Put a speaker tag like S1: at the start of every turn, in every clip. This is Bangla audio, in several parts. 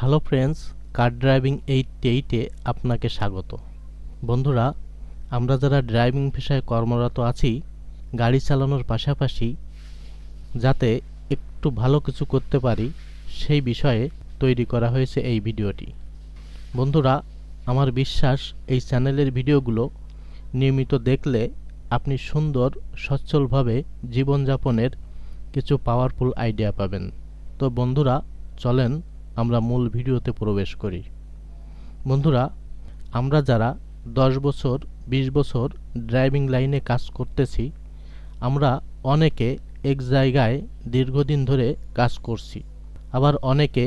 S1: Hello friends, car driving eight এইটে আপনাকে স্বাগত। বন্ধুরা, আমরা যারা ড্রাইভিং পেশায় কর্মরত আছি, গাড়ি চালানোর পাশাপাশি যাতে একটু ভালো কিছু করতে পারি, সেই বিষয়ে তৈরি করা হয়েছে এই ভিডিওটি। বন্ধুরা, আমার বিশ্বাস এই চ্যানেলের ভিডিওগুলো নিয়মিত দেখলে আপনি সুন্দর, সচ্ছলভাবে জীবনযাপনের কিছু পাওয়ারফুল আইডিয়া পাবেন। তো বন্ধুরা, চলেন আমরা মূল ভিডিওতে প্রবেশ করি। বন্ধুরা, আমরা যারা দশ বছর, বিশ বছর ড্রাইভিং লাইনে কাজ করতেছি, আমরা অনেকে এক জায়গায় দীর্ঘদিন ধরে কাজ করছি, আবার অনেকে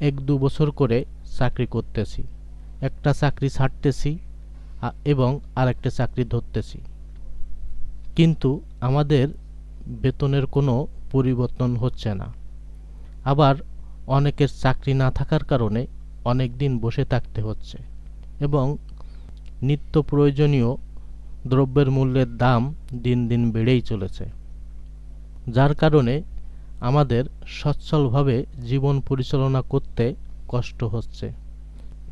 S1: এক দু বছর করে চাকরি করতেছি। একটা চাকরি ছাড়তেছি এবং আরেকটা চাকরি ধরতেছি। কিন্তু আমাদের বেতনের কোনো পরিবর্তন হচ্ছে না। আবার অনেকের চাকরি না থাকার কারণে অনেক দিন বসে থাকতে হচ্ছে এবং নিত্য প্রয়োজনীয় দ্রব্যের মূল্যের দাম দিন দিন বেড়েই চলেছে। যার কারণে আমাদের সচ্ছলভাবে জীবন পরিচালনা করতে কষ্ট হচ্ছে।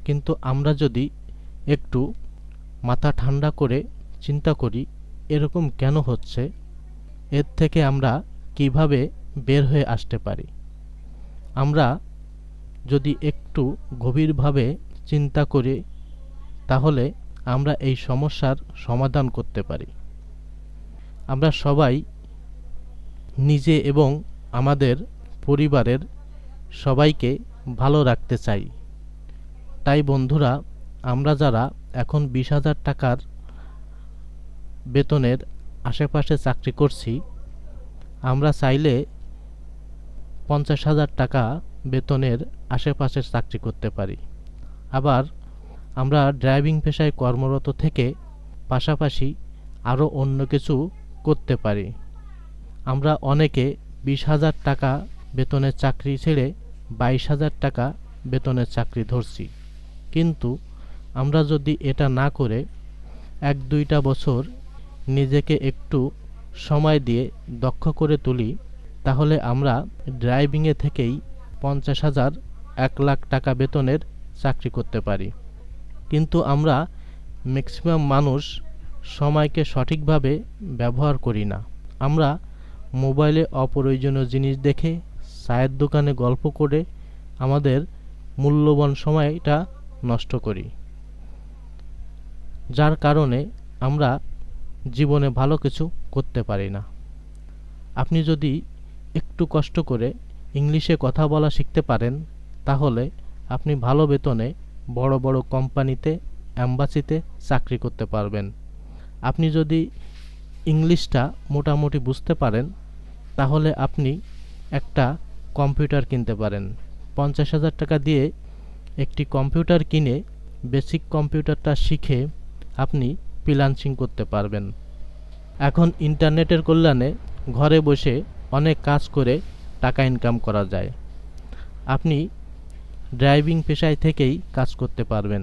S1: কিন্তু আমরা যদি একটু মাথা ঠান্ডা করে চিন্তা করি, এরকম কেন হচ্ছে? এর থেকে আমরা কীভাবে বের হয়ে আসতে পারি? আমরা যদি একটু গভীরভাবে চিন্তা করি, তাহলে আমরা এই সমস্যার সমাধান করতে পারি। আমরা সবাই, নিজে এবং আমাদের পরিবারের সবাইকে ভালো রাখতে চাই। তাই বন্ধুরা, আমরা যারা এখন বিশ হাজার টাকার বেতনের আশেপাশে চাকরি করছি, আমরা চাইলে পঞ্চাশ হাজার টাকা বেতনের আশেপাশে চাকরি করতে পারি। আবার আমরা ড্রাইভিং পেশায় কর্মরত থেকে পাশাপাশি আরও অন্য কিছু করতে পারি। আমরা অনেকে বিশ হাজার টাকা বেতনের চাকরি ছেড়ে বাইশ হাজার টাকা বেতনের চাকরি ধরছি। কিন্তু আমরা যদি এটা না করে এক দুইটা বছর নিজেকে একটু সময় দিয়ে দক্ষ করে তুলি তাহলে আমরা ড্রাইভিংয়ে থেকেই পঞ্চাশ হাজার এক লাখ টাকা বেতনের চাকরি করতে পারি। কিন্তু আমরা ম্যাক্সিমাম মানুষ সময়কে সঠিকভাবে ব্যবহার করি না। আমরা মোবাইলে অপ্রয়োজনীয় জিনিস দেখে চায়ের দোকানে গল্প করে আমাদের মূল্যবান সময়টা নষ্ট করি। যার কারণে আমরা জীবনে ভালো কিছু করতে পারি না। আপনি যদি একটু কষ্ট করে ইংলিশে কথা বলা শিখতে পারেন, তাহলে আপনি ভালো বেতনে বড় বড় কোম্পানিতে, অ্যাম্বাসিতে চাকরি করতে পারবেন। আপনি যদি ইংলিশটা মোটামুটি বুঝতে পারেন, তাহলে আপনি একটা কম্পিউটার কিনতে পারেন। পঞ্চাশ হাজার টাকা দিয়ে একটি কম্পিউটার কিনে বেসিক কম্পিউটারটা শিখে আপনি ফ্রিল্যান্সিং করতে পারবেন। এখন ইন্টারনেটের কল্যাণে ঘরে বসে অনেক কাজ করে টাকা ইনকাম করা যায়। আপনি ড্রাইভিং পেশায় থেকেই কাজ করতে পারবেন।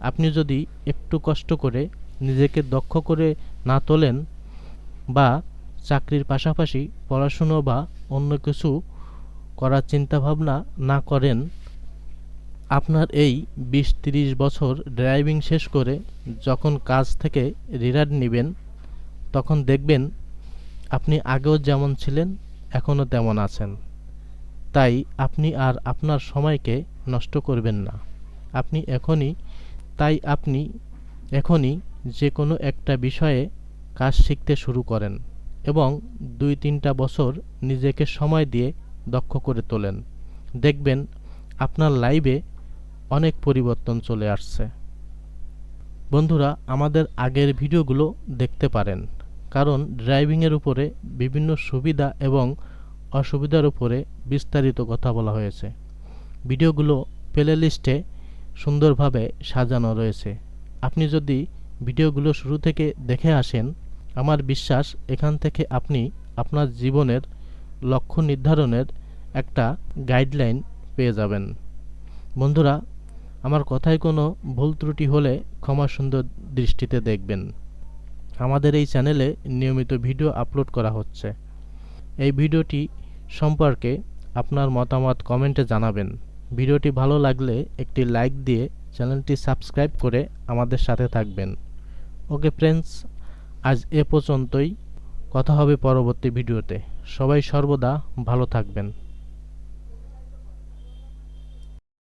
S1: আপনি যদি একটু কষ্ট করে নিজেকে দক্ষ করে না তোলেন বা চাকরির পাশাপাশি পড়াশুনো বা অন্য কিছু করার চিন্তাভাবনা না করেন, আপনার এই বিশ তিরিশ বছর ড্রাইভিং শেষ করে যখন কাজ থেকে রিটায়ার নেবেন, তখন দেখবেন আপনি আগেও যেমন ছিলেন, এখনও তেমন আছেন। তাই আপনি আর আপনার সময়কে নষ্ট করবেন না। আপনি এখনই, তাই আপনি এখনই যে কোনো একটা বিষয়ে কাজ শিখতে শুরু করেন এবং দুই তিনটা বছর নিজেকে সময় দিয়ে দক্ষ করে তোলেন। দেখবেন আপনার লাইফে অনেক পরিবর্তন চলে আসছে। বন্ধুরা, আমাদের আগের ভিডিওগুলো দেখতে পারেন। কারণ ড্রাইভিংয়ের উপরে বিভিন্ন সুবিধা এবং অসুবিধার উপরে বিস্তারিত কথা বলা হয়েছে। ভিডিওগুলো প্লে লিস্টে সুন্দরভাবে সাজানো রয়েছে। আপনি যদি ভিডিওগুলো শুরু থেকে দেখে আসেন, আমার বিশ্বাস এখান থেকে আপনি আপনার জীবনের লক্ষ্য নির্ধারণের একটা গাইডলাইন পেয়ে যাবেন। বন্ধুরা, আমার কথায় কোনো ভুল ত্রুটি হলে ক্ষমা সুন্দর দৃষ্টিতে দেখবেন। আমাদের এই চ্যানেলে নিয়মিত ভিডিও আপলোড করা হচ্ছে। এই ভিডিওটি সম্পর্কে আপনার মতামত কমেন্টে জানাবেন। ভিডিওটি ভালো লাগলে একটি লাইক দিয়ে চ্যানেলটি সাবস্ক্রাইব করে আমাদের সাথে থাকবেন। ওকে ফ্রেন্ডস, আজ এ পর্যন্তই। কথা হবে পরবর্তী ভিডিওতে। সবাই সর্বদা ভালো থাকবেন।